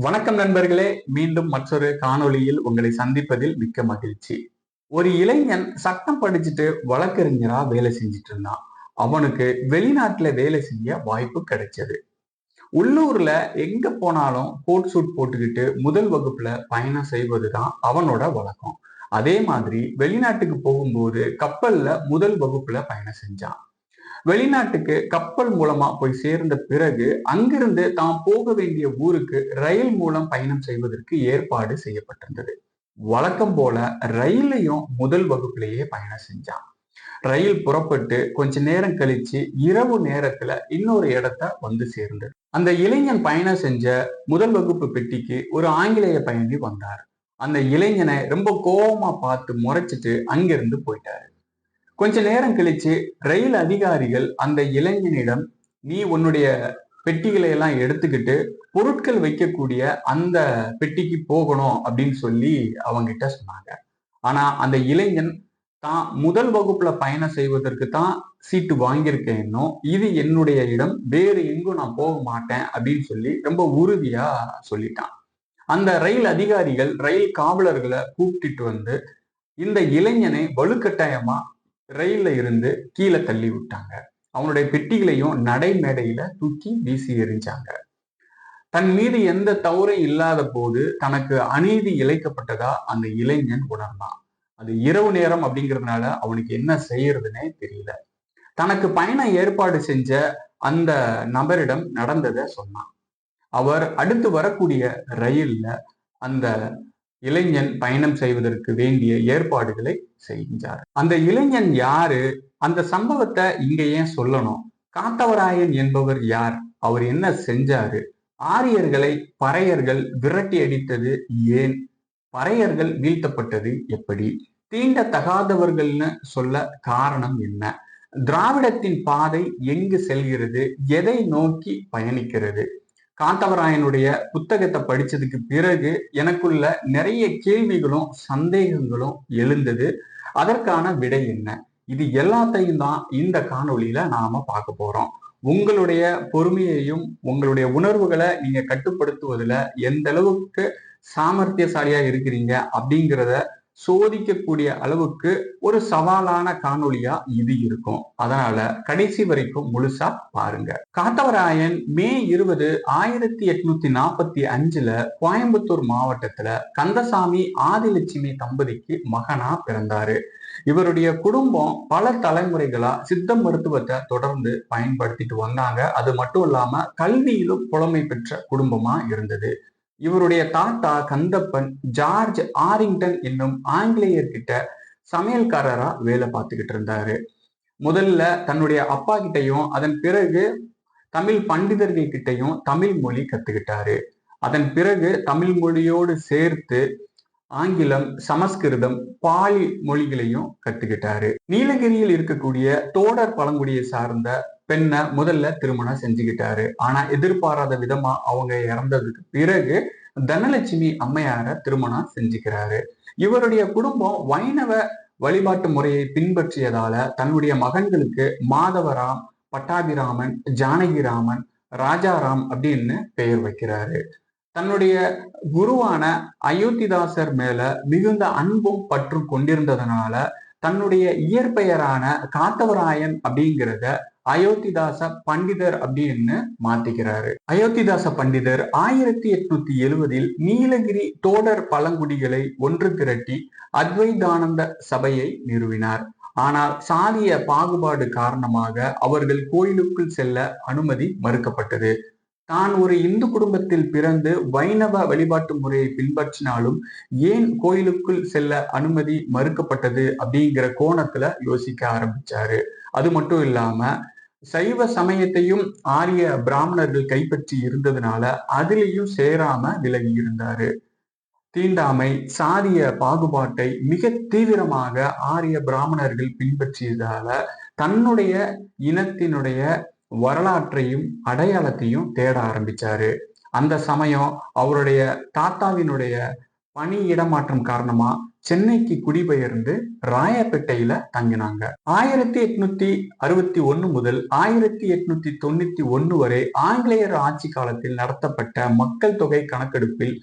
வணக்கம் நண்பர்களே மீண்டும் மற்றொரு காணொளியில் உங்களை சந்திப்பதில் மிக்க மகிழ்ச்சி. ஒரு இளைஞன் சட்டம் படிச்சுட்டு வழக்கறிஞரா வேலை செஞ்சுட்டு இருந்தான். அவனுக்கு வெளிநாட்டுல வேலை செய்ய வாய்ப்பு கிடைச்சது. உள்ளூர்ல எங்க போனாலும் கோட் சூட் போட்டுக்கிட்டு முதல் வகுப்புல பயணம் செய்வதுதான் அவனோட வழக்கம். அதே மாதிரி வெளிநாட்டுக்கு போகும்போது கப்பல்ல முதல் வகுப்புல பயணம் செஞ்சான். வெளிநாட்டுக்கு கப்பல் மூலமா போய் சேர்ந்த பிறகு அங்கிருந்து தாம் போக வேண்டிய ஊருக்கு ரயில் மூலம் பயணம் செய்வதற்கு ஏற்பாடு செய்யப்பட்டிருந்தது. வழக்கம் போல ரயிலையும் முதல் வகுப்புலேயே பயணம் செஞ்சான். ரயில் புறப்பட்டு கொஞ்ச நேரம் கழிச்சு இரவு நேரத்துல இன்னொரு இடத்த வந்து சேர்ந்தது அந்த இளைஞன் பயணம் செஞ்ச முதல் வகுப்பு பெட்டிக்கு ஒரு ஆங்கிலேய பயணி வந்தார். அந்த இளைஞனை ரொம்ப கோபமா பார்த்து முறைச்சிட்டு அங்கிருந்து போயிட்டாரு. கொஞ்ச நேரம் கழிச்சு ரயில் அதிகாரிகள் அந்த இளைஞனிடம் நீ உன்னுடைய பெட்டிகளை எல்லாம் எடுத்துக்கிட்டு பொருட்கள் வைக்கக்கூடிய அந்த பெட்டிக்கு போகணும் அப்படின்னு சொல்லி அவங்கிட்ட சொன்னாங்க. ஆனா அந்த இளைஞன் தான் முதல் வகுப்புல பயணம் செய்வதற்கு தான் சீட்டு வாங்கியிருக்கேன்னோ இது என்னுடைய இடம். வேறு எங்கும் நான் போக மாட்டேன் அப்படின்னு சொல்லி ரொம்ப உறுதியா சொல்லிட்டான். அந்த ரயில் அதிகாரிகள் ரயில் காவலர்களை கூப்பிட்டுட்டு வந்து இந்த இளைஞனை வலுக்கட்டாயமா ரயில்ல இருந்து கீழே தள்ளி விட்டாங்க. அவனுடைய பெட்டிகளையும் நடை மேடையில தூக்கி வீசி எறிஞ்சாங்க. தன் மீது எந்த தவறும் இல்லாத போது தனக்கு அநீதி இழைக்கப்பட்டதா அந்த இளைஞன் உணர்ந்தான். அது இரவு நேரம் அப்படிங்கிறதுனால அவனுக்கு என்ன செய்யறதுன்னே தெரியல. தனக்கு பயணம் ஏற்பாடு செஞ்ச அந்த நபரிடம் நடந்ததை சொன்னான். அவர் அடுத்து வரக்கூடிய ரயில்ல அந்த இளைஞன் பயணம் செய்வதற்கு வேண்டிய ஏற்பாடுகளை செய்கின்றார். அந்த இளைஞன் யாரு? அந்த சம்பவத்தை இங்க ஏன் சொல்லணும்? காத்தவராயன் என்பவர் யார்? அவர் என்ன செஞ்சாரு? ஆரியர்களை பறையர்கள் விரட்டி அடித்தது ஏன்? பறையர்கள் வீழ்த்தப்பட்டது எப்படி? தீண்ட தகாதவர்கள்னு சொல்ல காரணம் என்ன? திராவிடத்தின் பாதை எங்கு செல்கிறது? எதை நோக்கி பயணிக்கிறது? காத்தவராயனுடைய புத்தகத்தை படிச்சதுக்கு பிறகு எனக்குள்ள நிறைய கேள்விகளும் சந்தேகங்களும் எழுந்தது. அதற்கான விடை என்ன? இது எல்லாத்தையும் தான் இந்த காணொளியில நாம பார்க்க போறோம். உங்களுடைய பொறுமையையும் உங்களுடைய உணர்வுகளை நீங்க கட்டுப்படுத்துவதில் எந்த அளவுக்கு சாமர்த்தியசாலியா இருக்கிறீங்க அப்படிங்கிறத சோதிக்கக்கூடிய அளவுக்கு ஒரு சவாலான காணொலியா இது இருக்கும். அதனால கடைசி வரைக்கும் முழுசா பாருங்க. காத்தவராயன் மே இருபது ஆயிரத்தி எட்நூத்தி நாற்பத்தி அஞ்சுல கோயம்புத்தூர் மாவட்டத்துல கந்தசாமி ஆதிலட்சுமி தம்பதிக்கு மகனா பிறந்தாரு. இவருடைய குடும்பம் பல தலைமுறைகளா சித்த மருத்துவத்தை தொடர்ந்து பயன்படுத்திட்டு வந்தாங்க. அது மட்டும் இல்லாம கல்வியிலும் புலமை பெற்ற குடும்பமா இருந்தது. இவருடைய தாத்தா கந்தப்பன் ஜார்ஜ் ஆரிங்டன் என்னும் ஆங்கிலேயர்கிட்ட சமையல்காரரா வேலை பார்த்துக்கிட்டு இருந்தாரு. முதல்ல தன்னுடைய அப்பா கிட்டையும் அதன் பிறகு தமிழ் பண்டிதர்கள் கிட்டையும் தமிழ் மொழி கத்துக்கிட்டாரு. அதன் பிறகு தமிழ் மொழியோடு சேர்த்து ஆங்கிலம் சமஸ்கிருதம் பாலி மொழிகளையும் கத்துக்கிட்டாரு. நீலகிரியில் இருக்கக்கூடிய தோடர் பழங்குடியை சார்ந்த பெண்ணை முதல்ல திருமணம் செஞ்சுக்கிட்டாரு. ஆனா எதிர்பாராத விதமா அவங்க இறந்ததுக்கு பிறகு தனலட்சுமி அம்மையார திருமணம் செஞ்சுக்கிறாரு. இவருடைய குடும்பம் வைணவ வழிபாட்டு முறையை பின்பற்றியதால தன்னுடைய மகன்களுக்கு மாதவராம் பட்டாபிராமன் ஜானகிராமன் ராஜாராம் அப்படின்னு பெயர் வைக்கிறாரு. தன்னுடைய குருவான அயோத்திதாசர் மேல மிகுந்த அன்பும் பற்றும் கொண்டிருந்ததுனால தன்னுடைய இயற்பெயரான காத்தவராயன் அப்படிங்கிறத அயோத்திதாச பண்டிதர் அப்படின்னு மாத்திக்கிறாரு. அயோத்திதாச பண்டிதர் ஆயிரத்தி எட்நூத்தி எழுவதில் நீலகிரி தோடர் பழங்குடிகளை ஒன்று திரட்டி அத்வைதானந்த சபையை நிறுவினார். ஆனால் சாதிய பாகுபாடு காரணமாக அவர்கள் கோயிலுக்குள் செல்ல அனுமதி மறுக்கப்பட்டது. தான் ஒரு இந்து குடும்பத்தில் பிறந்து வைணவ வழிபாட்டு முறையை பின்பற்றினாலும் ஏன் கோயிலுக்குள் செல்ல அனுமதி மறுக்கப்பட்டது அப்படிங்கிற கோணத்துல யோசிக்க ஆரம்பிச்சாரு. அது மட்டும் இல்லாம சைவ சமயத்தையும் ஆரிய பிராமணர்கள் கைப்பற்றி இருந்ததுனால அதுலேயும் சேராம விலகி இருந்தாரு. தீண்டாமை சாதிய பாகுபாட்டை மிக தீவிரமாக ஆரிய பிராமணர்கள் பின்பற்றியதால தன்னுடைய இனத்தினுடைய வரலாற்றையும் அடையாளத்தையும் தேட ஆரம்பிச்சாரு. அந்த சமயம் அவருடைய தாத்தாவினுடைய பணி இடமாற்றம் காரணமா சென்னைக்கு குடிபெயர்ந்து ராயப்பேட்டையில தங்கினாங்க. ஆயிரத்தி எட்நூத்தி அறுபத்தி ஒன்னு முதல் ஆயிரத்தி எட்நூத்தி தொண்ணூத்தி ஒன்னு வரை ஆங்கிலேயர் ஆட்சி காலத்தில் நடத்தப்பட்ட மக்கள் தொகை கணக்கெடுப்பில்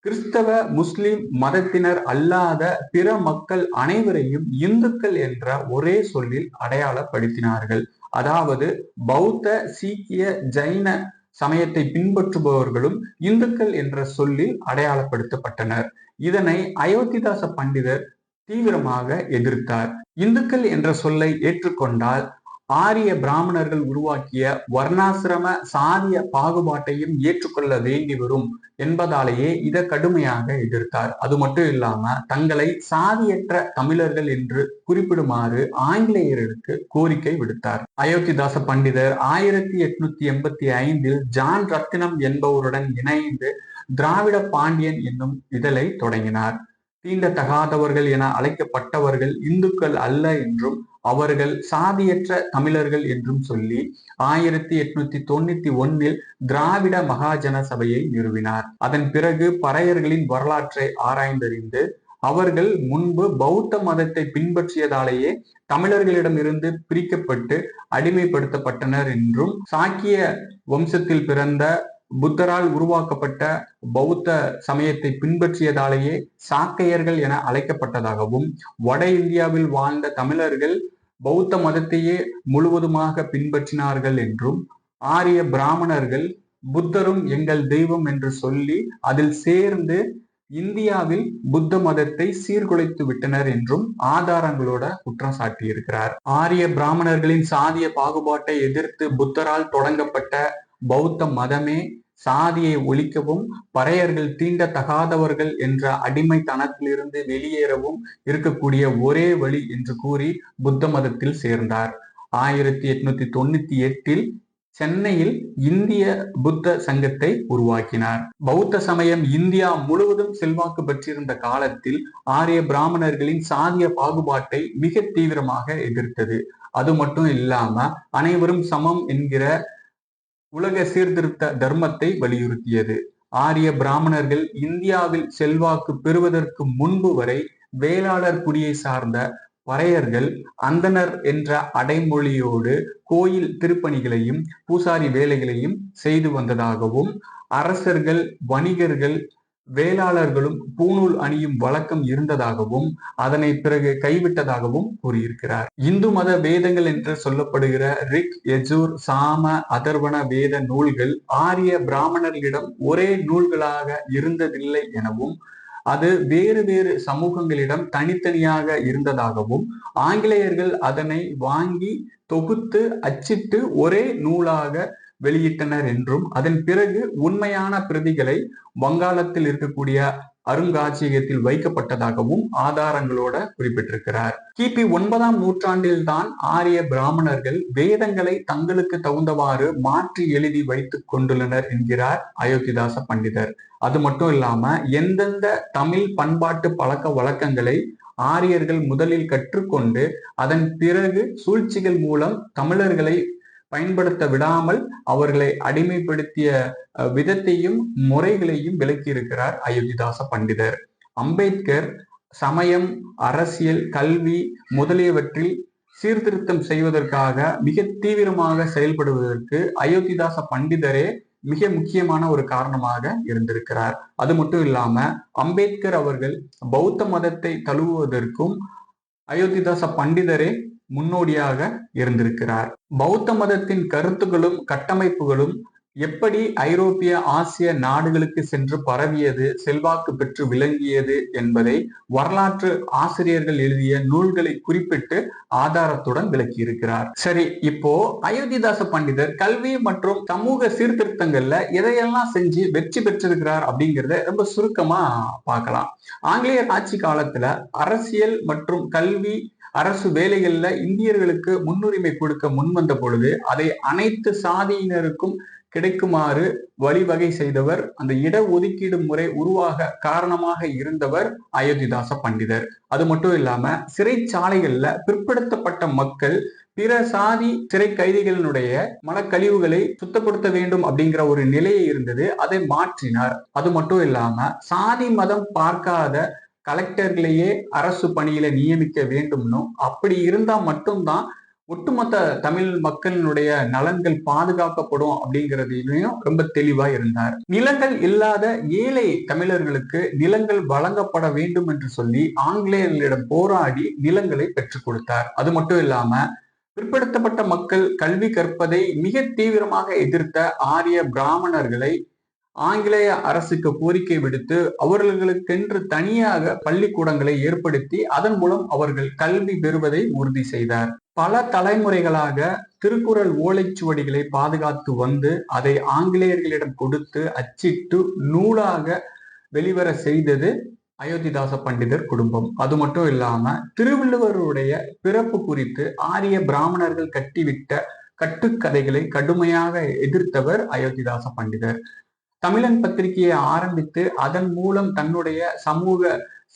கிறிஸ்தவ முஸ்லிம் மதத்தினர் அல்லாத பிற மக்கள் அனைவரையும் இந்துக்கள் என்ற ஒரே சொல்லில் அடையாளப்படுத்தினார்கள். அதாவது பௌத்த சீக்கிய ஜைன சமயத்தை பின்பற்றுபவர்களும் இந்துக்கள் என்ற சொல்லில் அடையாளப்படுத்தப்பட்டனர். இதனை அயோத்திதாச பண்டிதர் தீவிரமாக எதிர்த்தார். இந்துக்கள் என்ற சொல்லை ஏற்றுக்கொண்டால் ஆரிய பிராமணர்கள் உருவாக்கிய வர்ணாசிரம சாதிய பாகுபாட்டையும் ஏற்றுக்கொள்ள வேண்டி வரும் என்பதாலேயே இதை கடுமையாக எதிர்த்தார். அது மட்டும் இல்லாம தங்களை சாதியற்ற தமிழர்கள் என்று குறிப்பிடுமாறு ஆங்கிலேயருக்கு கோரிக்கை விடுத்தார். அயோத்திதாச பண்டிதர் ஆயிரத்தி எட்நூத்தி எண்பத்தி ஐந்தில் ஜான் ரத்தினம் என்பவருடன் இணைந்து திராவிட பாண்டியன் என்னும் இதழை தொடங்கினார். தீண்டத்தகாதவர்கள் என அழைக்கப்பட்டவர்கள் இந்துக்கள் அல்ல என்றும் அவர்கள் சாதியற்ற தமிழர்கள் என்றும் சொல்லி ஆயிரத்தி எட்நூத்தி தொண்ணூத்தி ஒன்னில் திராவிட மகாஜன சபையை நிறுவினார். அதன் பிறகு பறையர்களின் வரலாற்றை ஆராய்ந்தறிந்து அவர்கள் முன்பு பௌத்த மதத்தை பின்பற்றியதாலேயே தமிழர்களிடமிருந்து பிரிக்கப்பட்டு அடிமைப்படுத்தப்பட்டனர் என்றும் சாக்கிய வம்சத்தில் பிறந்த புத்தரால் உருவாக்கப்பட்ட பௌத்த சமயத்தை பின்பற்றியதாலேயே சாக்கையர்கள் என அழைக்கப்பட்டதாகவும் வட இந்தியாவில் வாழ்ந்த தமிழர்கள் பௌத்த மதத்தையே முழுவதுமாக பின்பற்றினார்கள் என்றும் ஆரிய பிராமணர்கள் புத்தரும் எங்கள் தெய்வம் என்று சொல்லி அதில் சேர்ந்து இந்தியாவில் புத்த மதத்தை சீர்குலைத்து விட்டனர் என்றும் ஆதாரங்களோட குற்றம் சாட்டியிருக்கிறார். ஆரிய பிராமணர்களின் சாதிய பாகுபாட்டை எதிர்த்து புத்தரால் தொடங்கப்பட்ட பௌத்த மதமே சாதியை ஒழிக்கவும் பறையர்கள் தீண்டத்தகாதவர்கள் என்ற அடிமைத்தனத்திலிருந்து வெளியேறவும் இருக்கக்கூடிய ஒரே வழி என்று கூறி புத்த மதத்தில் சேர்ந்தார். ஆயிரத்தி எட்நூத்தி தொண்ணூத்தி எட்டில் சென்னையில் இந்திய புத்த சங்கத்தை உருவாக்கினார். பௌத்த சமயம் இந்தியா முழுவதும் செல்வாக்கு பெற்றிருந்த காலத்தில் ஆரிய பிராமணர்களின் சாதிய பாகுபாட்டை மிக தீவிரமாக எதிர்த்தது. அது மட்டும் இல்லாம அனைவரும் சமம் என்கிற உலக சீர்திருத்த தர்மத்தை வலியுறுத்தியது. ஆரிய பிராமணர்கள் இந்தியாவில் செல்வாக்கு பெறுவதற்கு முன்பு வரை வேளாளர் குடியை சார்ந்த பறையர்கள் அந்தனர் என்ற அடைமொழியோடு கோயில் திருப்பணிகளையும் பூசாரி வேலைகளையும் செய்து வந்ததாகவும் அரசர்கள் வணிகர்கள் வேளாளர்களும் பூநூல் அணியும் வழக்கம் இருந்ததாகவும் அதனை பிறகு கைவிட்டதாகவும் கூறியிருக்கிறார். இந்து மத வேதங்கள் என்று சொல்லப்படுகிற ரிக் எஜூர் சாம அதர்வன வேத நூல்கள் ஆரிய பிராமணர்களிடம் ஒரே நூல்களாக இருந்ததில்லை எனவும் அது வேறு வேறு சமூகங்களிடம் தனித்தனியாக இருந்ததாகவும் ஆங்கிலேயர்கள் அதனை வாங்கி தொகுத்து அச்சிட்டு ஒரே நூலாக வெளியிட்டனர் என்றும் அதன் பிறகு உண்மையான பிரதிகளை வங்காளத்தில் இருக்கக்கூடிய அருங்காட்சியகத்தில் வைக்கப்பட்டதாகவும் ஆதாரங்களோட குறிப்பிட்டிருக்கிறார். கிபி ஒன்பதாம் நூற்றாண்டில் தான் ஆரிய பிராமணர்கள் வேதங்களை தங்களுக்கு தகுந்தவாறு மாற்றி எழுதி வைத்துக் கொண்டுள்ளனர் என்கிறார் அயோத்திதாச பண்டிதர். அது மட்டும் இல்லாம எந்தெந்த தமிழ் பண்பாட்டு பழக்க வழக்கங்களை ஆரியர்கள் முதலில் கற்றுக்கொண்டு அதன் பிறகு சூழ்ச்சிகள் மூலம் தமிழர்களை பயன்படுத்த விடாமல் அவர்களை அடிமைப்படுத்திய விதத்தையும் முறைகளையும் விளக்கியிருக்கிறார் அயோத்திதாச பண்டிதர். அம்பேத்கர் சமயம் அரசியல் கல்வி முதலியவற்றில் சீர்திருத்தம் செய்வதற்காக மிக தீவிரமாக செயல்படுவதற்கு அயோத்திதாச பண்டிதரே மிக முக்கியமான ஒரு காரணமாக இருந்திருக்கிறார். அது மட்டும் இல்லாம அம்பேத்கர் அவர்கள் பௌத்த மதத்தை தழுவுவதற்கும் அயோத்திதாச பண்டிதரே முன்னோடியாக இருந்திருக்கிறார். பௌத்த மதத்தின் கருத்துகளும் கட்டமைப்புகளும் எப்படி ஐரோப்பிய ஆசிய நாடுகளுக்கு சென்று பரவியது செல்வாக்கு பெற்று விளங்கியது என்பதை வரலாற்று ஆசிரியர்கள் எழுதிய நூல்களை குறிப்பிட்டு ஆதாரத்துடன் விளக்கியிருக்கிறார். சரி இப்போ அயோத்திதாச பண்டிதர் கல்வி மற்றும் சமூக சீர்திருத்தங்கள்ல எதையெல்லாம் செஞ்சு வெற்றி பெற்றிருக்கிறார் அப்படிங்கிறத ரொம்ப சுருக்கமா பார்க்கலாம். ஆங்கிலேயர் ஆட்சி காலத்துல அரசியல் மற்றும் கல்வி அரசு வேலைகள்ல இந்தியர்களுக்கு முன்னுரிமை கொடுக்க முன்வந்த பொழுது அதை அனைத்து சாதியினருக்கும் கிடைக்குமாறு வழிவகை செய்தவர் அந்த இட ஒதுக்கீடு முறை உருவாக காரணமாக இருந்தவர் அயோத்திதாச பண்டிதர். அது மட்டும் இல்லாம சிறைச்சாலைகள்ல பிற்படுத்தப்பட்ட மக்கள் பிற சாதி சிறை கைதிகளினுடைய மனக்கழிவுகளை சுத்தப்படுத்த வேண்டும் அப்படிங்கிற ஒரு நிலையை இருந்தது. அதை மாற்றினார். அது மட்டும் இல்லாம சாதி மதம் பார்க்காத கலெக்டர்களையே அரசு பணியில நியமிக்க வேண்டும்னும் அப்படி இருந்தா மட்டும்தான் ஒட்டுமொத்த தமிழ் மக்களினுடைய நலன்கள் பாதுகாக்கப்படும் அப்படிங்கிறதுலையும் ரொம்ப தெளிவா இருந்தார். நிலங்கள் இல்லாத ஏழை தமிழர்களுக்கு நிலங்கள் வழங்கப்பட வேண்டும் என்று சொல்லி ஆங்கிலேயர்களிடம் போராடி நிலங்களை பெற்றுக் கொடுத்தார். அது மட்டும் இல்லாம பிற்படுத்தப்பட்ட மக்கள் கல்வி கற்பதை மிக தீவிரமாக எதிர்த்த ஆரிய பிராமணர்களை ஆங்கிலேய அரசுக்கு கோரிக்கை விடுத்து அவர்களுக்கென்று தனியாக பள்ளிக்கூடங்களை ஏற்படுத்தி அதன் மூலம் அவர்கள் கல்வி பெறுவதை உறுதி செய்தார். பல தலைமுறைகளாக திருக்குறள் ஓலைச்சுவடிகளை பாதுகாத்து வந்து அதை ஆங்கிலேயர்களிடம் கொடுத்து அச்சிட்டு நூலாக வெளிவர செய்தது அயோத்திதாச பண்டிதர் குடும்பம். அது மட்டும் இல்லாம திருவள்ளுவருடைய பிறப்பு குறித்து ஆரிய பிராமணர்கள் கட்டிவிட்ட கட்டுக்கதைகளை கடுமையாக எதிர்த்தவர் அயோத்திதாச பண்டிதர். தமிழன் பத்திரிகையை ஆரம்பித்து அதன் மூலம் தன்னுடைய சமூக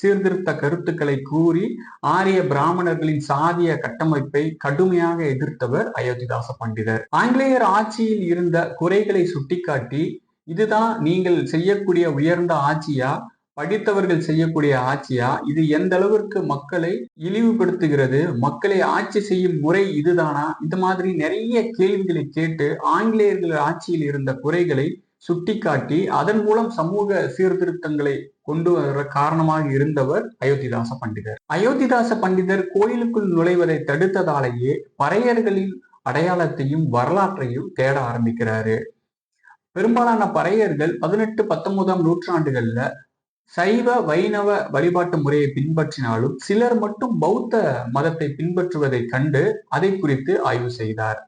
சீர்திருத்த கருத்துக்களை கூறி ஆரிய பிராமணர்களின் சாதிய கட்டமைப்பை கடுமையாக எதிர்த்தவர் அயோத்திதாச பண்டிதர். ஆங்கிலேயர் ஆட்சியில் இருந்த குறைகளை சுட்டிக்காட்டி இதுதான் நீங்கள் செய்யக்கூடிய உயர்ந்த ஆட்சியா? படித்தவர்கள் செய்யக்கூடிய ஆட்சியா? இது எந்த அளவிற்கு மக்களை இழிவுபடுத்துகிறது? மக்களை ஆட்சி செய்யும் முறை இதுதானா? இந்த மாதிரி நிறைய கேள்விகளை கேட்டு ஆங்கிலேயர்கள் ஆட்சியில் இருந்த குறைகளை சுட்டிக்காட்டி அதன் மூலம் சமூக சீர்திருத்தங்களை கொண்டு வர காரணமாக இருந்தவர் அயோத்திதாச பண்டிதர். அயோத்திதாச பண்டிதர் கோயிலுக்குள் நுழைவதை தடுத்ததாலேயே பறையர்களின் அடையாளத்தையும் வரலாற்றையும் தேட ஆரம்பிக்கிறாரு. பெரும்பாலான பறையர்கள் பதினெட்டு பத்தொன்பதாம் நூற்றாண்டுகள்ல சைவ வைணவ வழிபாட்டு முறையை பின்பற்றினாலும் சிலர் மட்டும் பௌத்த மதத்தை பின்பற்றுவதை கண்டு அதை குறித்து ஆய்வு செய்தார்.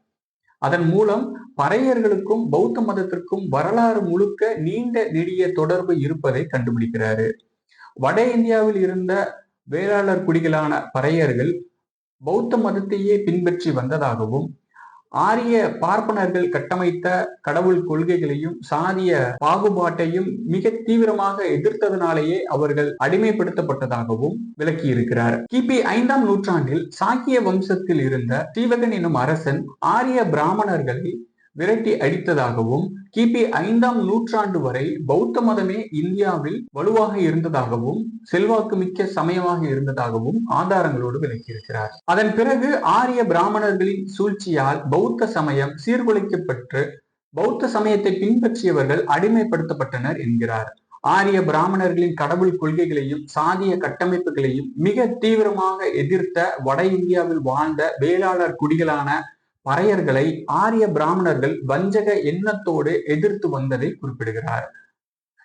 அதன் மூலம் பறையர்களுக்கும் பௌத்த மதத்திற்கும் வரலாறு முழுக்க நீண்ட நெடிய தொடர்பு இருப்பதை கண்டுபிடிக்கிறாரு. வட இந்தியாவில் இருந்த வேளாளர் குடிகளான பறையர்கள் பௌத்த மதத்தையே பின்பற்றி வந்ததாகவும் ஆரிய பார்ப்பனர்கள் கட்டமைத்த கடவுள் கொள்கைகளையும் சாதிய பாகுபாட்டையும் மிக தீவிரமாக எதிர்த்ததனாலேயே அவர்கள் அடிமைப்படுத்தப்பட்டதாகவும் விளக்கியிருக்கிறார். கிபி ஐந்தாம் நூற்றாண்டில் சாக்கிய வம்சத்தில் இருந்த சீவகன் என்னும் அரசன் ஆரிய பிராமணர்களை விரட்டி அடித்ததாகவும் கிபி ஐந்தாம் நூற்றாண்டு வரை பௌத்த மதமே இந்தியாவில் வலுவாக இருந்ததாகவும் செல்வாக்கு மிக்க சமயமாக இருந்ததாகவும் ஆதாரங்களோடு விளக்கியிருக்கிறார். அதன் பிறகு ஆரிய பிராமணர்களின் சூழ்ச்சியால் பௌத்த சமயம் சீர்குலைக்கப்பட்டு பௌத்த சமயத்தை பின்பற்றியவர்கள் அடிமைப்படுத்தப்பட்டனர் என்கிறார். ஆரிய பிராமணர்களின் கடவுள் கொள்கைகளையும் சாதிய கட்டமைப்புகளையும் மிக தீவிரமாக எதிர்த்த வட இந்தியாவில் வாழ்ந்த வேளாளர் குடிகளான பறையர்களை ஆரிய பிராமணர்கள் வஞ்சக எண்ணத்தோடு எதிர்த்து வந்ததை குறிப்பிடுகிறார்.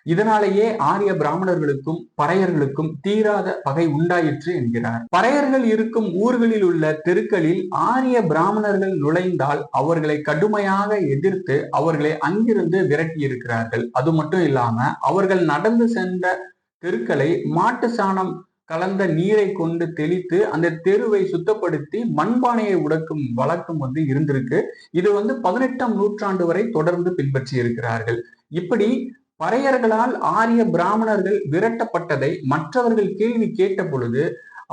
இதனாலேயே ஆரிய பிராமணர்களுக்கும் பறையர்களுக்கும் தீராத பகை உண்டாயிற்று என்கிறார். பறையர்கள் இருக்கும் ஊர்களில் உள்ள தெருக்களில் ஆரிய பிராமணர்கள் நுழைந்தால் அவர்களை கடுமையாக எதிர்த்து அவர்களை அங்கிருந்து விரட்டி இருக்கிறார்கள் அது மட்டும் இல்லாம அவர்கள் நடந்து சென்ற தெருக்களை மாட்டு சாணம் கலந்த நீரை கொண்டு தெளித்து அந்த தெருவை சுத்தப்படுத்தி மண்பானையை உடக்கும் வழக்கம் வந்து இருந்திருக்கு. இது வந்து பதினெட்டாம் நூற்றாண்டு வரை தொடர்ந்து பின்பற்றி இருக்கிறார்கள். இப்படி பறையர்களால் ஆரிய பிராமணர்கள் விரட்டப்பட்டதை மற்றவர்கள் கேள்வி கேட்ட பொழுது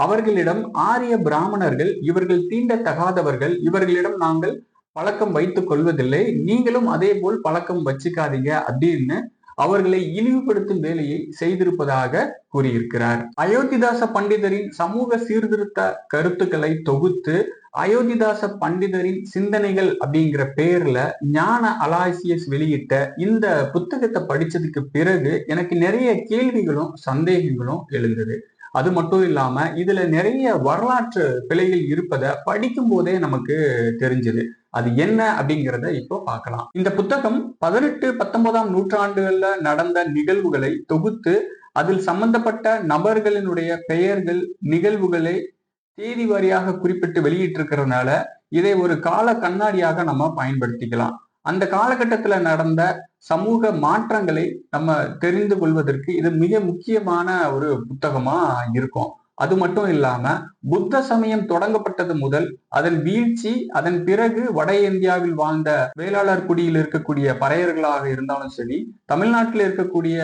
அவர்களிடம் ஆரிய பிராமணர்கள் இவர்கள் தீண்டத்தகாதவர்கள் இவர்களிடம் நாங்கள் பழக்கம் வைத்துக் கொள்வதில்லை நீங்களும் அதே போல் பழக்கம் வச்சுக்காதீங்க அப்படின்னு அவர்களை இழிவுபடுத்தும் வேலையை செய்திருப்பதாக கூறியிருக்கிறார். அயோத்திதாச பண்டிதரின் சமூக சீர்திருத்த கருத்துக்களை தொகுத்து அயோத்திதாச பண்டிதரின் சிந்தனைகள் அப்படிங்கிற பேர்ல ஞான அலாசியஸ் வெளியிட்ட இந்த புத்தகத்தை படிச்சதுக்கு பிறகு எனக்கு நிறைய கேள்விகளும் சந்தேகங்களும் எழுந்தது. அது மட்டும் இல்லாம இதுல நிறைய வரலாற்று பிழைகள் இருப்பதை படிக்கும் போதே நமக்கு தெரிஞ்சது. அது என்ன அப்படிங்கிறத இப்போ பார்க்கலாம். இந்த புத்தகம் பதினெட்டு பத்தொன்பதாம் நூற்றாண்டுகள்ல நடந்த நிகழ்வுகளை தொகுத்து அதில் சம்பந்தப்பட்ட நபர்களினுடைய பெயர்கள் நிகழ்வுகளை தேதி வாரியாக குறிப்பிட்டு வெளியிட்டிருக்கிறதுனால இதை ஒரு கால கண்ணாடியாக நம்ம பயன்படுத்திக்கலாம். அந்த காலகட்டத்துல நடந்த சமூக மாற்றங்களை நம்ம தெரிந்து கொள்வதற்கு இது மிக முக்கியமான ஒரு புத்தகமா இருக்கும். அது மட்டும் இல்லாம புத்த சமயம் தொடங்கப்பட்டது முதல் அதன் வீழ்ச்சி அதன் பிறகு வட இந்தியாவில் வாழ்ந்த வேளாளர் குடியில் இருக்கக்கூடிய பறையர்களாக இருந்தாலும் சரி தமிழ்நாட்டில் இருக்கக்கூடிய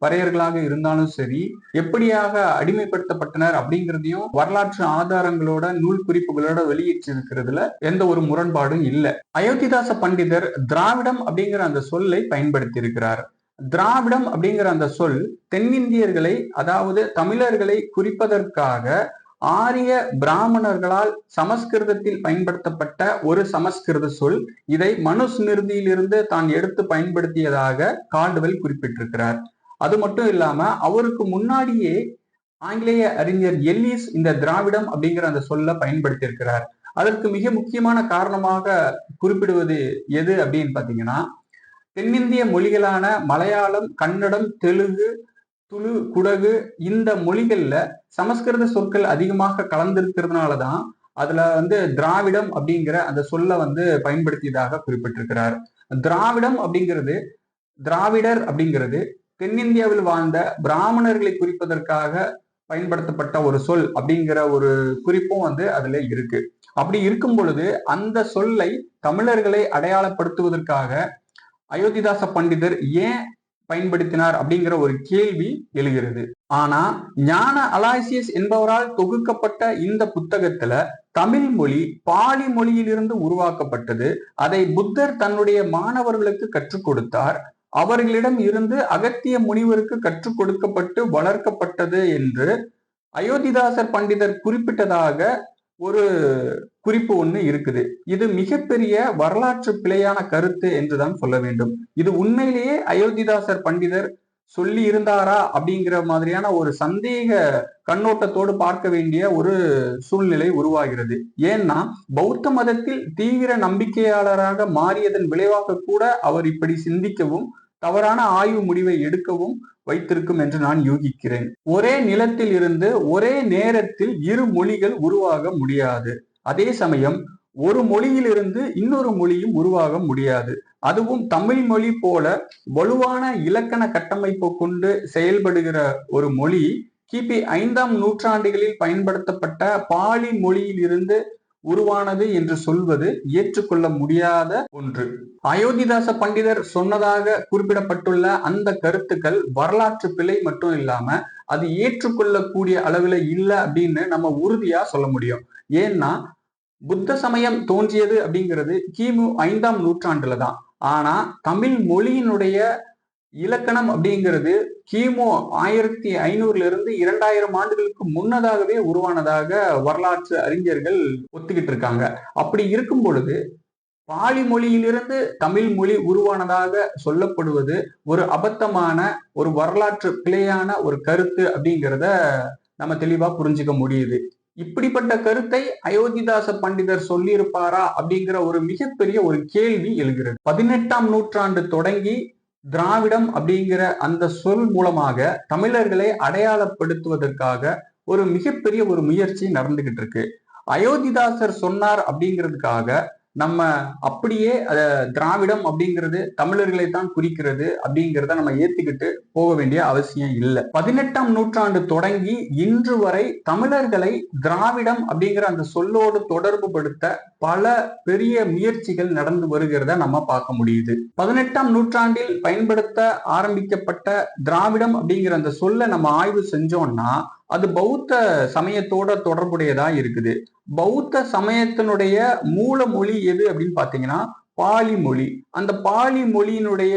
பறையர்களாக இருந்தாலும் சரி எப்படியாக அடிமைப்படுத்தப்பட்டனர் அப்படிங்கிறதையும் வரலாற்று ஆதாரங்களோட நூல் குறிப்புகளோட வெளியிட்டிருக்கிறதுல எந்த ஒரு முரண்பாடும் இல்லை. அயோத்திதாச பண்டிதர் திராவிடம் அப்படிங்கிற அந்த சொல்லை பயன்படுத்தி இருக்கிறார் திராவிடம் அப்படிங்கிற அந்த சொல் தென்னிந்தியர்களை அதாவது தமிழர்களை குறிப்பதற்காக ஆரிய பிராமணர்களால் சமஸ்கிருதத்தில் பயன்படுத்தப்பட்ட ஒரு சமஸ்கிருத சொல். இதை மனுஸ்மிருதியிலிருந்து தான் எடுத்து பயன்படுத்தியதாக கால்டுவெல் குறிப்பிட்டிருக்கிறார். அது மட்டும் இல்லாம அவருக்கு முன்னாடியே ஆங்கிலேய அறிஞர் எல்லிஸ் இந்த திராவிடம் அப்படிங்கிற அந்த சொல்ல பயன்படுத்தியிருக்கிறார். அதற்கு மிக முக்கியமான காரணமாக குறிப்பிடுவது எது அப்படின்னு பாத்தீங்கன்னா தென்னிந்திய மொழிகளான மலையாளம் கன்னடம் தெலுங்கு துளு குடகு இந்த மொழிகள்ல சமஸ்கிருத சொற்கள் அதிகமாக கலந்திருக்கிறதுனால தான் அதுல வந்து திராவிடம் அப்படிங்கிற அந்த சொல்ல வந்து பயன்படுத்தியதாக குறிப்பிட்டிருக்கிறார். திராவிடம் அப்படிங்கிறது திராவிடர் அப்படிங்கிறது தென்னிந்தியாவில் வாழ்ந்த பிராமணர்களை குறிப்பதற்காக பயன்படுத்தப்பட்ட ஒரு சொல் அப்படிங்கிற ஒரு குறிப்பும் வந்து அதுல இருக்கு. அப்படி இருக்கும் பொழுது அந்த சொல்லை தமிழர்களை அடையாளப்படுத்துவதற்காக அயோத்திதாச பண்டிதர் ஏன் பயன்படுத்தினார் அப்படிங்கிற ஒரு கேள்வி எழுகிறது. ஆனா ஞான அலாசியஸ் என்பவரால் தொகுக்கப்பட்ட இந்த புத்தகத்துல தமிழ் மொழி பாலி மொழியிலிருந்து உருவாக்கப்பட்டது. அதை புத்தர் தன்னுடைய மாணவர்களுக்கு கற்றுக் கொடுத்தார். அவர்களிடம் இருந்து அகத்திய முனிவருக்கு கற்றுக் கொடுக்கப்பட்டு வளர்க்கப்பட்டது என்று அயோத்திதாசர் பண்டிதர் குறிப்பிட்டதாக ஒரு குறிப்பு ஒண்ணு இருக்குது. இது மிகப்பெரிய வரலாற்று பிழையான கருத்து என்றுதான் சொல்ல வேண்டும். இது உண்மையிலேயே அயோத்திதாசர் பண்டிதர் சொல்லி இருந்தாரா அப்படிங்கிற மாதிரியான ஒரு சந்தேக கண்ணோட்டத்தோடு பார்க்க வேண்டிய ஒரு சூழ்நிலை உருவாகிறது. ஏன்னா பௌத்த மதத்தில் தீவிர நம்பிக்கையாளராக மாறியதன் விளைவாக கூட அவர் இப்படி சிந்திக்கவும் தவறான ஆய்வு முடிவை எடுக்கவும் வைத்திருக்கும் என்று நான் யூகிக்கிறேன். ஒரே நிலத்தில் இருந்து ஒரே நேரத்தில் இரு மொழிகள் உருவாக முடியாது. அதே சமயம் ஒரு மொழியிலிருந்து இன்னொரு மொழியும் உருவாக முடியாது. அதுவும் தமிழ் மொழி போல வலுவான இலக்கண கட்டமைப்பு கொண்டு செயல்படுகிற ஒரு மொழி கிபி ஐந்தாம் நூற்றாண்டுகளில் பயன்படுத்தப்பட்ட பாலி மொழியிலிருந்து உருவானது என்று சொல்வது ஏற்றுக்கொள்ள முடியாத ஒன்று. அயோத்திதாச பண்டிதர் சொன்னதாக குறிப்பிடப்பட்டுள்ள அந்த கருத்துக்கள் வரலாற்று பிழை மட்டும் இல்லாம அது ஏற்றுக்கொள்ளக்கூடிய அளவுல இல்லை அப்படின்னு நம்ம உறுதியா சொல்ல முடியும். ஏன்னா புத்த சமயம் தோன்றியது அப்படிங்கிறது கிமு ஐந்தாம் நூற்றாண்டுல தான் ஆனா தமிழ் மொழியினுடைய இலக்கணம் அப்படிங்கிறது கிமு ஆயிரத்தி ஐநூறுல இருந்து இரண்டாயிரம் ஆண்டுகளுக்கு முன்னதாகவே உருவானதாக வரலாற்று அறிஞர்கள் ஒத்துக்கிட்டு இருக்காங்க. அப்படி இருக்கும் பொழுது பாலி மொழியிலிருந்து தமிழ் மொழி உருவானதாக சொல்லப்படுவது ஒரு அபத்தமான ஒரு வரலாற்று பிழையான ஒரு கருத்து அப்படிங்கிறத நம்ம தெளிவா புரிஞ்சுக்க முடியுது. இப்படிப்பட்ட கருத்தை அயோத்திதாச பண்டிதர் சொல்லியிருப்பாரா அப்படிங்கிற ஒரு மிகப்பெரிய ஒரு கேள்வி எழுகிறது. பதினெட்டாம் நூற்றாண்டு தொடங்கி திராவிடம் அப்படிங்கிற அந்த சொல் மூலமாக தமிழர்களை அடையாளப்படுத்துவதற்காக ஒரு மிகப்பெரிய ஒரு முயற்சி நடந்துகிட்டு இருக்கு. அயோத்திதாசர் சொன்னார் அப்படிங்கிறதுக்காக நம்ம அப்படியே திராவிடம் அப்படிங்கிறது தமிழர்களை தான் குறிக்கிறது அப்படிங்கிறத நம்ம ஏத்துக்கிட்டு போக வேண்டிய அவசியம் இல்லை. பதினெட்டாம் நூற்றாண்டு தொடங்கி இன்று வரை தமிழர்களை திராவிடம் அப்படிங்கிற அந்த சொல்லோடு தொடர்பு படுத்த பல பெரிய முயற்சிகள் நடந்து வருகிறத நம்ம பார்க்க முடியுது. பதினெட்டாம் நூற்றாண்டில் பயன்படுத்த ஆரம்பிக்கப்பட்ட திராவிடம் அப்படிங்கிற அந்த சொல்ல நம்ம ஆய்வு செஞ்சோம்னா அது பௌத்த சமயத்தோட தொடர்புடையதா இருக்குது. பௌத்த சமயத்தினுடைய மூல மொழி எது அப்படின்னு பாத்தீங்கன்னா பாலி மொழி. அந்த பாலி மொழியினுடைய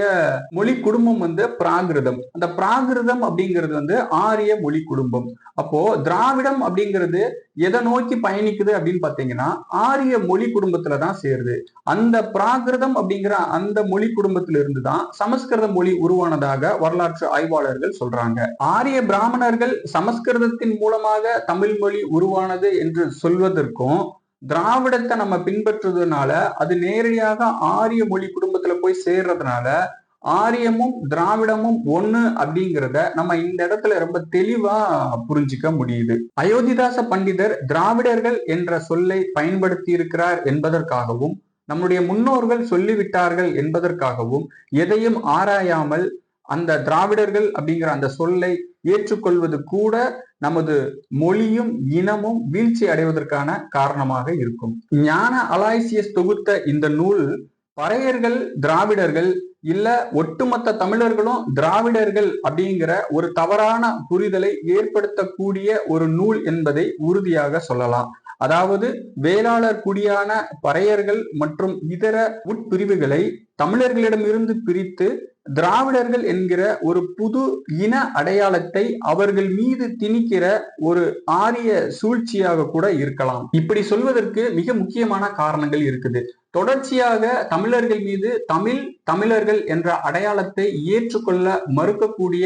மொழி குடும்பம் வந்து பிராகிருதம். அந்த பிராகிருதம் அப்படிங்கிறது வந்து ஆரிய மொழி குடும்பம். அப்போ திராவிடம் அப்படிங்கிறது எதை நோக்கி பயணிக்குது அப்படின்னு பாத்தீங்கன்னா ஆரிய மொழி குடும்பத்துல தான் சேருது. அந்த பிராகிருதம் அப்படிங்கிற அந்த மொழி குடும்பத்தில இருந்து தான் சமஸ்கிருத மொழி உருவானதாக வரலாற்று ஆய்வாளர்கள் சொல்றாங்க. ஆரிய பிராமணர்கள் சமஸ்கிருதத்தின் மூலமாக தமிழ் மொழி உருவானது என்று சொல்வதற்கும் திராவிடத்தை நம்ம பின்பற்றுறதுனால அது நேரடியாக ஆரிய மொழி குடும்பத்துல போய் சேர்றதுனால ஆரியமும் திராவிடமும் ஒண்ணு அப்படிங்கிறத நம்ம இந்த இடத்துல ரொம்ப தெளிவா புரிஞ்சுக்க முடியுது. அயோத்திதாச பண்டிதர் திராவிடர்கள் என்ற சொல்லை பயன்படுத்தி இருக்கிறார் என்பதற்காகவும் நம்முடைய முன்னோர்கள் சொல்லிவிட்டார்கள் என்பதற்காகவும் எதையும் ஆராயாமல் அந்த திராவிடர்கள் அப்படிங்கிற அந்த சொல்லை ஏற்றுக்கொள்வது கூட நமது மொழியும் இனமும் வீழ்ச்சி அடைவதற்கான காரணமாக இருக்கும். ஞான அலாய்சியஸ் தொகுத்த இந்த நூல் பறையர்கள் திராவிடர்கள் இல்ல ஒட்டுமொத்த தமிழர்களும் திராவிடர்கள் அப்படிங்கிற ஒரு தவறான புரிதலை ஏற்படுத்தக்கூடிய ஒரு நூல் என்பதை உறுதியாக சொல்லலாம். அதாவது வேளாளர் குடியான பறையர்கள் மற்றும் இதர உட்பிரிவுகளை தமிழர்களிடமிருந்து பிரித்து திராவிடர்கள் என்கிற ஒரு புது இன அடையாளத்தை அவர்கள் மீது திணிக்கிற ஒரு ஆரிய சூழ்ச்சியாக கூட இருக்கலாம். இப்படி சொல்வதற்கு மிக முக்கியமான காரணங்கள் இருக்குது. தொடர்ச்சியாக தமிழர்கள் மீது தமிழ் தமிழர்கள் என்ற அடையாளத்தை ஏற்றுக்கொள்ள மறுக்கக்கூடிய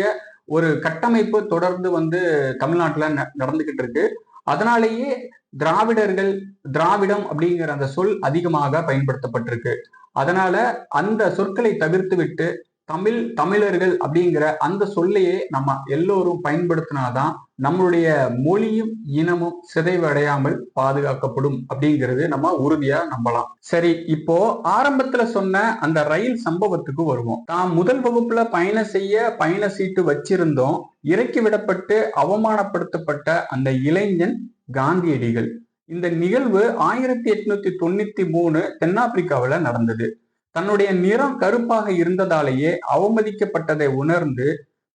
ஒரு கட்டமைப்பு தொடர்ந்து வந்து தமிழ்நாட்டில் நடந்துகிட்டு இருக்கு. அதனாலேயே திராவிடர்கள் திராவிடம் அப்படிங்கிற அந்த சொல் அதிகமாக பயன்படுத்தப்பட்டிருக்கு. அதனால அந்த சொற்களை தவிர்த்து விட்டு தமிழ் தமிழர்கள் அப்படிங்கிற அந்த சொல்லையே நம்ம எல்லோரும் பயன்படுத்தினாதான் நம்மளுடைய மொழியும் இனமும் சிதைவடையாமல் பாதுகாக்கப்படும் அப்படிங்கிறது நம்ம உறுதியா நம்பலாம். சரி இப்போ ஆரம்பத்துல சொன்ன அந்த ரயில் சம்பவத்துக்கு வருவோம். தான் முதல் வகுப்புல பயணம் செய்ய பயண சீட்டு வச்சிருந்தோம். இறக்கி விடப்பட்டு அவமானப்படுத்தப்பட்ட அந்த இளைஞன் காந்தியடிகள். இந்த நிகழ்வு ஆயிரத்தி எட்நூத்தி தொண்ணூத்தி மூணு தென்னாப்பிரிக்காவில நடந்தது. தன்னுடைய நிறம் கருப்பாக இருந்ததாலேயே அவமதிக்கப்பட்டதை உணர்ந்து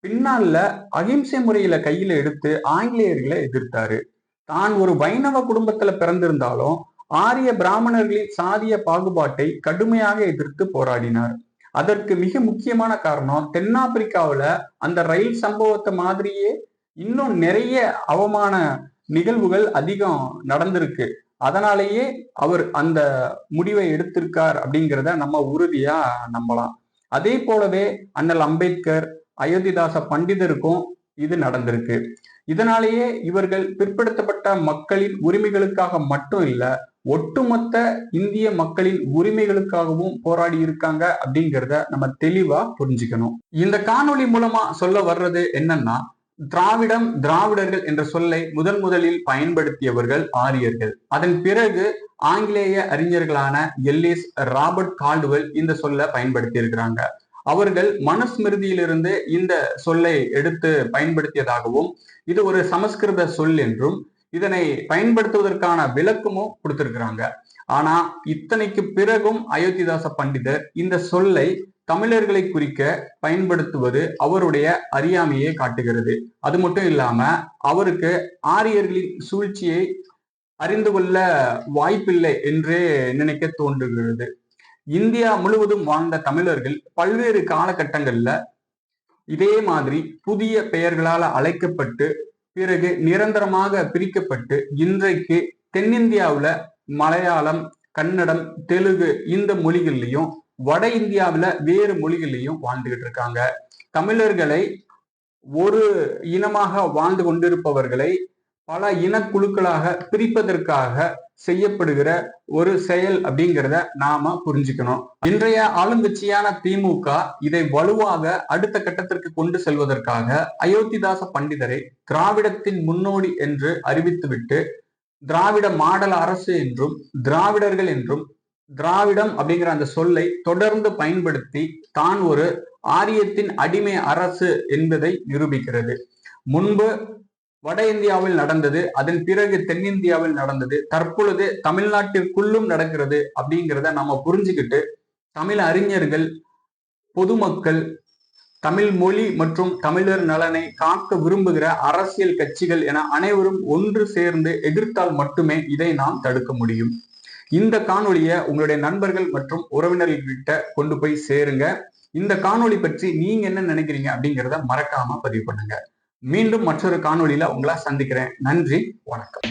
பின்னால அகிம்சை முறையில கையில எடுத்து ஆங்கிலேயர்களை எதிர்த்தாரு. தான் ஒரு வைணவ குடும்பத்துல பிறந்திருந்தாலும் ஆரிய பிராமணர்களின் சாதிய பாகுபாட்டை கடுமையாக எதிர்த்து போராடினார். அதற்கு மிக முக்கியமான காரணம் தென்னாப்பிரிக்காவில அந்த ரயில் சம்பவத்தை மாதிரியே இன்னும் நிறைய அவமான நிகழ்வுகள் அதிகம் நடந்திருக்கு. அதனாலேயே அவர் அந்த முடிவை எடுத்திருக்கார் அப்படிங்கிறத நம்ம உறுதியா நம்பலாம். அதே போலவே அண்ணல் அம்பேத்கர் அயோத்திதாச பண்டிதருக்கும் இது நடந்திருக்கு. இதனாலேயே இவர்கள் பிற்படுத்தப்பட்ட மக்களின் உரிமைகளுக்காக மட்டும் இல்ல ஒட்டுமொத்த இந்திய மக்களின் உரிமைகளுக்காகவும் போராடி இருக்காங்க அப்படிங்கிறத நம்ம தெளிவா புரிஞ்சுக்கணும். இந்த காணொளி மூலமா சொல்ல வர்றது என்னன்னா திராவிடம் திராவிடர்கள் என்ற சொல்லை முதன் முதலில் பயன்படுத்தியவர்கள் ஆரியர்கள். அதன் பிறகு ஆங்கிலேய அறிஞர்களான எல்லிஸ் ராபர்ட் கால்டுவெல் இந்த சொல்ல பயன்படுத்தியிருக்கிறாங்க. அவர்கள் மனுஸ்மிருதியிலிருந்து இந்த சொல்லை எடுத்து பயன்படுத்தியதாகவும் இது ஒரு சமஸ்கிருத சொல் என்றும் இதனை பயன்படுத்துவதற்கான விளக்கமும் கொடுத்திருக்கிறாங்க. ஆனா இத்தனைக்கு பிறகும் அயோத்திதாச பண்டிதர் இந்த சொல்லை தமிழர்களை குறிக்க பயன்படுத்துவது அவருடைய அறியாமையை காட்டுகிறது. அது மட்டும் இல்லாம அவருக்கு ஆரியர்களின் சூழ்ச்சியை அறிந்து கொள்ள வாய்ப்பில்லை என்றே நினைக்க தோன்றுகிறது. இந்தியா முழுவதும் வாழ்ந்த தமிழர்கள் பல்வேறு காலகட்டங்கள்ல இதே மாதிரி புதிய பெயர்களால் அழைக்கப்பட்டு பிறகு நிரந்தரமாக பிரிக்கப்பட்டு இன்றைக்கு தென்னிந்தியாவில் மலையாளம் கன்னடம் தெலுங்கு இந்த மொழிகள்லையும் வட இந்தியாவில வேறு மொழிகளையும் வாழ்ந்துகிட்டு இருக்காங்க. தமிழர்களை ஒரு இனமாக வாழ்ந்து கொண்டிருப்பவர்களை பல இனக்குழுக்களாக பிரிப்பதற்காக செய்யப்படுகிற ஒரு செயல் அப்படிங்கிறத நாம புரிஞ்சுக்கணும். இன்றைய ஆளுங்கட்சியான திமுக இதை வலுவாக அடுத்த கட்டத்திற்கு கொண்டு செல்வதற்காக அயோத்திதாச பண்டிதரை திராவிடத்தின் முன்னோடி என்று அறிவித்துவிட்டு திராவிட மாடல் அரசு என்றும் திராவிடர்கள் என்றும் திராவிடம் அப்படிங்கிற அந்த சொல்லை தொடர்ந்து பயன்படுத்தி தான் ஒரு ஆரியத்தின் அடிமை அரசு என்பதை நிரூபிக்கிறது. முன்பு வட இந்தியாவில் நடந்தது அதன் பிறகு தென்னிந்தியாவில் நடந்தது தற்பொழுது தமிழ்நாட்டிற்குள்ளும் நடக்கிறது அப்படிங்கிறத நம்ம புரிஞ்சுக்கிட்டு தமிழ் அறிஞர்கள் பொதுமக்கள் தமிழ் மொழி மற்றும் தமிழர் நலனை காக்க விரும்புகிற அரசியல் கட்சிகள் என அனைவரும் ஒன்று சேர்ந்து எதிர்த்தால் மட்டுமே இதை நாம் தடுக்க முடியும். இந்த காணொலியை உங்களுடைய நண்பர்கள் மற்றும் உறவினர்கள்கிட்ட கொண்டு போய் சேருங்க. இந்த காணொலி பற்றி நீங்க என்ன நினைக்கிறீங்க அப்படிங்கிறத மறக்காம பதிவு பண்ணுங்க. மீண்டும் மற்றொரு காணொலியில உங்களை சந்திக்கிறேன். நன்றி வணக்கம்.